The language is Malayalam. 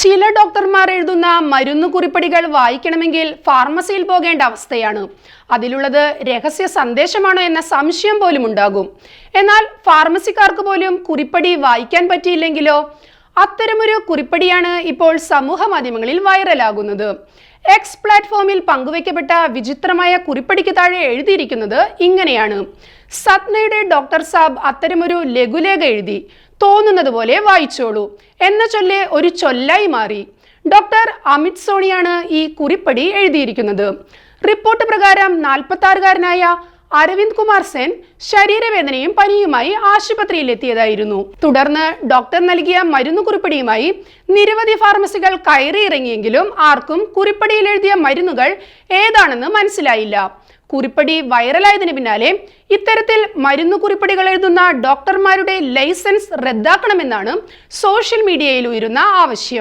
ചില ഡോക്ടർമാർ എഴുതുന്ന മരുന്ന് കുറിപ്പടികൾ വായിക്കണമെങ്കിൽ ഫാർമസിയിൽ പോകേണ്ട അവസ്ഥയാണ്. അതിലുള്ളത് രഹസ്യ സന്ദേശമാണോ എന്ന സംശയം പോലും ഉണ്ടാകും. എന്നാൽ ഫാർമസിക്കാർക്ക് പോലും കുറിപ്പടി വായിക്കാൻ പറ്റിയില്ലെങ്കിലോ? അത്തരമൊരു കുറിപ്പടിയാണ് ഇപ്പോൾ സമൂഹ മാധ്യമങ്ങളിൽ വൈറലാകുന്നത്. എക്സ് പ്ലാറ്റ്ഫോമിൽ പങ്കുവയ്ക്കപ്പെട്ട വിചിത്രമായ കുറിപ്പടിക്ക് താഴെ എഴുതിയിരിക്കുന്നത് ഇങ്ങനെയാണ്. സത്നയുടെ ഡോക്ടർ സാബ് അത്തരമൊരു ലഘുലേഖ എഴുതി. തോന്നുന്നത് പോലെ വായിച്ചോളൂ. എന്ന ചൊല്ല് ഒരു ചൊല്ലായി മാറി. ഡോക്ടർ അമിത് സോണിയാണ് ഈ കുറിപ്പടി എഴുതിയിരിക്കുന്നത്. റിപ്പോർട്ട് പ്രകാരം നാൽപ്പത്തി ആറുകാരനായ അരവിന്ദ് കുമാർ സെൻ ശരീരവേദനയും പനിയുമായി ആശുപത്രിയിൽ എത്തിയതായിരുന്നു തുടർന്ന് ഡോക്ടർ നൽകിയ മരുന്ന് കുറിപ്പടിയുമായി നിരവധി ഫാർമസികൾ കയറിയിറങ്ങിയെങ്കിലും ആർക്കും കുറിപ്പടിയിൽ എഴുതിയ മരുന്നുകൾ ഏതാണെന്ന് മനസ്സിലായില്ല. കുറിപ്പടി വൈറലായതിന് പിന്നാലെ ഇത്തരത്തിൽ മരുന്ന് കുറിപ്പടികൾ എഴുതുന്ന ഡോക്ടർമാരുടെ ലൈസൻസ് റദ്ദാക്കണമെന്നാണ് സോഷ്യൽ മീഡിയയിൽ ഉയരുന്ന ആവശ്യം.